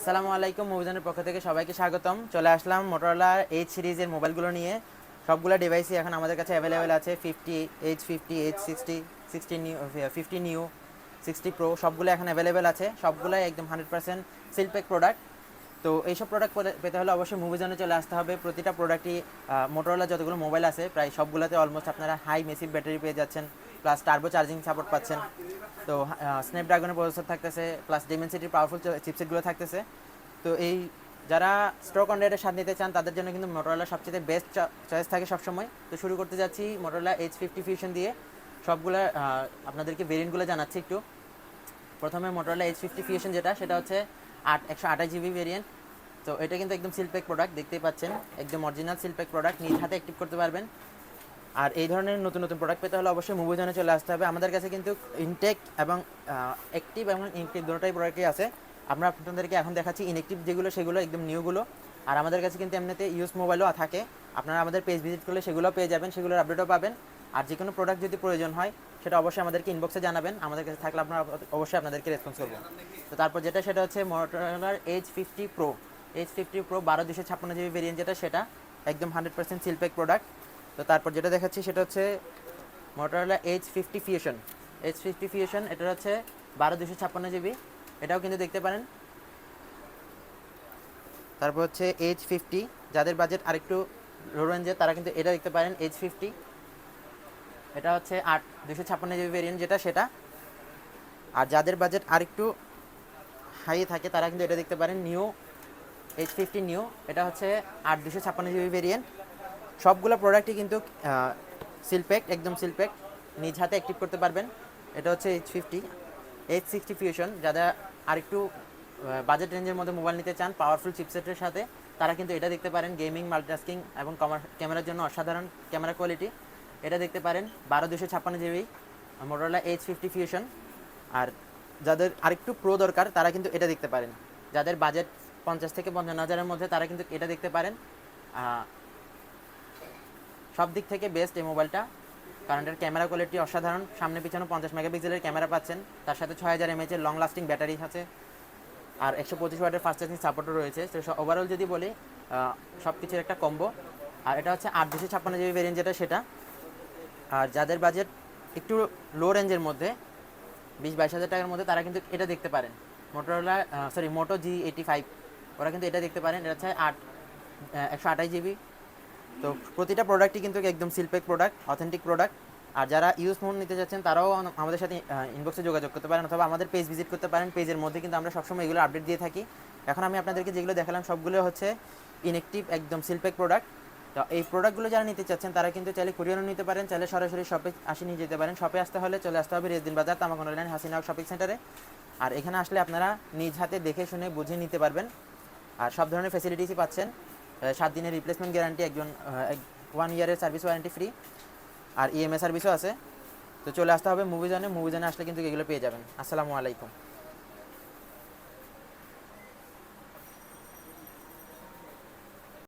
আসসালামু আলাইকুম মুভিজনের পক্ষ থেকে সবাইকে স্বাগতম। চলে আসলাম মোটরলা এইচ সিরিজের মোবাইলগুলো নিয়ে। সবগুলো ডিভাইসই এখন আমাদের কাছে অ্যাভেলেবেল আছে fifty H fifty H sixty sixty new fifty new sixty pro সবগুলো এখন অ্যাভেলেবেল আছে। সবগুলোই একদম হান্ড্রেড পার্সেন্ট সিলপেক প্রোডাক্ট তো এইসব প্রোডাক্ট পেতে হলে অবশ্যই মুভিজনে চলে আসতে হবে। প্রতিটা প্রোডাক্টই মোটরলা যতগুলো মোবাইল আছে, প্রায় সবগুলোতে অলমোস্ট আপনারা হাই মেসিভ ব্যাটারি পেয়ে যাচ্ছেন। প্লাস টার্বো চার্জিং সাপোর্ট পাচ্ছেন। তো স্ন্যাপড্রাগনের প্রসেসর থাকতেছে প্লাস ডিমেনসিটির পাওয়ারফুল চিপসেটগুলো থাকতেছে। তো এই, যারা স্ট্রোক অন্ডারের স্বাদ নিতে চান, তাদের জন্য কিন্তু মোটরলা সবচেয়ে বেস্ট চয়েস থাকে সবসময়। তো শুরু করতে যাচ্ছি মোটরলা এইচ ফিফটি ফিউশন দিয়ে। সবগুলো আপনাদেরকে ভেরিয়েন্টগুলো জানাচ্ছি একটু। প্রথমে মোটরলা এইচ ফিফটি ফিউশন যেটা, সেটা হচ্ছে আট, একশো আঠাশ জিবি ভেরিয়েন্ট তো এটা কিন্তু একদম সিলপ্যাক প্রোডাক্ট দেখতেই পাচ্ছেন। একদম অরিজিনাল সিলপ্যাক প্রোডাক্ট নিজ হাতে অ্যাক্টিভ করতে পারবেন। আর এই ধরনের নতুন নতুন প্রোডাক্ট পেতে হলে অবশ্যই মুভিজনে চলে আসতে হবে। আমাদের কাছে কিন্তু ইনটেক এবং অ্যাক্টিভ এবং ইনটেক দুটোটাই প্রোডাক্টই আছে। আমরা আপনাদেরকে এখন দেখাচ্ছি ইনএক্টিভ যেগুলো, সেগুলো একদম নিউগুলো আর আমাদের কাছে কিন্তু এমনিতে ইউজ মোবাইলও থাকে। আপনারা আমাদের পেজ ভিজিট করলে সেগুলো পেয়ে যাবেন, সেগুলোর আপডেটও পাবেন। আর যে কোনো প্রোডাক্ট যদি প্রয়োজন হয়, সেটা অবশ্যই আমাদেরকে ইনবক্সে জানাবেন। আমাদের কাছে থাকলে আপনারা অবশ্যই আপনাদেরকে রেসপন্স করব। তো তারপর যেটা, সেটা হচ্ছে মোটরলার H fifty pro H fifty pro বারো দুশো ছাপ্পান্ন জিবি ভেরিয়েন্ট যেটা, সেটা একদম হান্ড্রেড পার্সেন্ট সিলপ্যাক প্রোডাক্ট তো তারপর যেটা দেখাচ্ছি সেটা হচ্ছে Motorola H fifty fusion H fifty fusion এটা হচ্ছে বারো দুশো ছাপ্পান্ন জিবি এটাও কিন্তু দেখতে পারেন। তারপর হচ্ছে এইচ ফিফটি যাদের বাজেট আরেকটু লো রেঞ্জের তারা কিন্তু এটা দেখতে পারেন এইচ ফিফটি এটা হচ্ছে আট দুশো ছাপ্পান্ন জিবি ভেরিয়েন্ট যেটা সেটা। আর যাদের বাজেট আরেকটু হাই থাকে, তারা কিন্তু এটা দেখতে পারেন নিউ এইচ ফিফটি নিউ এটা হচ্ছে আট দুশো ছাপ্পান্ন জিবি ভেরিয়েন্ট সবগুলো প্রোডাক্টই কিন্তু সিলপ্যাক একদম সিলপ্যাক নিজ হাতে অ্যাক্টিভ করতে পারবেন। এটা হচ্ছে H fifty H sixty fusion যারা আরেকটু বাজেট রেঞ্জের মধ্যে মোবাইল নিতে চান পাওয়ারফুল চিপসেটের সাথে, তারা কিন্তু এটা দেখতে পারেন গেমিং মাল্টিটাস্কিং এবং ক্যামেরার জন্য অসাধারণ ক্যামেরা কোয়ালিটি এটা দেখতে পারেন, বারো দুশো ছাপ্পান্ন GB Motorola H fifty fusion আর যাদের আরেকটু প্রো দরকার, তারা কিন্তু এটা দেখতে পারেন। যাদের বাজেট পঞ্চাশ থেকে পঞ্চান্ন হাজারের মধ্যে, তারা কিন্তু এটা দেখতে পারেন। সব দিক থেকে বেস্ট এই মোবাইলটা। কারণ এটার ক্যামেরা কোয়ালিটি অসাধারণ। সামনে পিছনে পঞ্চাশ মেগাপিক্সেলের ক্যামেরা পাচ্ছেন। তার সাথে ছয় হাজার এমএচের লং লাস্টিং ব্যাটারি আছে। আর একশো পঁচিশ ওয়াটের ফাস্ট চার্জিং সাপোর্টও রয়েছে। তো ওভারঅল যদি বলি সব কিছুর একটা কম্বো আর এটা হচ্ছে আট দুশো ছাপ্পান্ন জিবি ভেরিয়েন্ট যেটা, সেটা। আর যাদের বাজেট একটু লো রেঞ্জের মধ্যে, বিশ বাইশ হাজার টাকার মধ্যে, তারা কিন্তু এটা দেখতে পারেন। Motorola sorry Moto G eighty five ওরা কিন্তু এটা দেখতে পারেন। এটা হচ্ছে আট একশো আঠাশ জিবি তো প্রতিটা প্রোডাক্টই কিন্তু একদম seal pack product authentic product আর যারা ইউজ ফোন নিতে চাচ্ছেন তারাও আমাদের সাথে ইনবক্সে যোগাযোগ করতে পারেন অথবা আমাদের পেজ ভিজিট করতে পারেন। পেজের মধ্যে কিন্তু আমরা সবসময় এগুলো আপডেট দিয়ে থাকি। এখন আমি আপনাদেরকে যেগুলো দেখালাম, সবগুলো হচ্ছে ইনএক্টিভ একদম সিলপেক প্রোডাক্ট তো এই প্রোডাক্টগুলো যারা নিতে চাচ্ছেন, তারা কিন্তু চাইলে কুরিয়ারও নিতে পারেন, চাইলে সরাসরি শপে আসে নিয়ে যেতে পারেন। শপে আসতে হলে চলে আসতে হবে রেজদিন বাজার তামাকন লাইন হাসিনা শপিং সেন্টারে আর এখানে আসলে আপনারা নিজ হাতে দেখে শুনে বুঝে নিতে পারবেন। আর সব ধরনের ফেসিলিটিসই পাচ্ছেন। সাত দিনের রিপ্লেসমেন্ট গ্যারান্টি একজন ওয়ান ইয়ারের সার্ভিস ওয়ারেন্টি ফ্রি আর ইএমএ সার্ভিসও আছে। তো চলে আসতে হবে মুভি জানে মুভি জানে আসলে কিন্তু এগুলো পেয়ে যাবেন। আসসালামু আলাইকুম।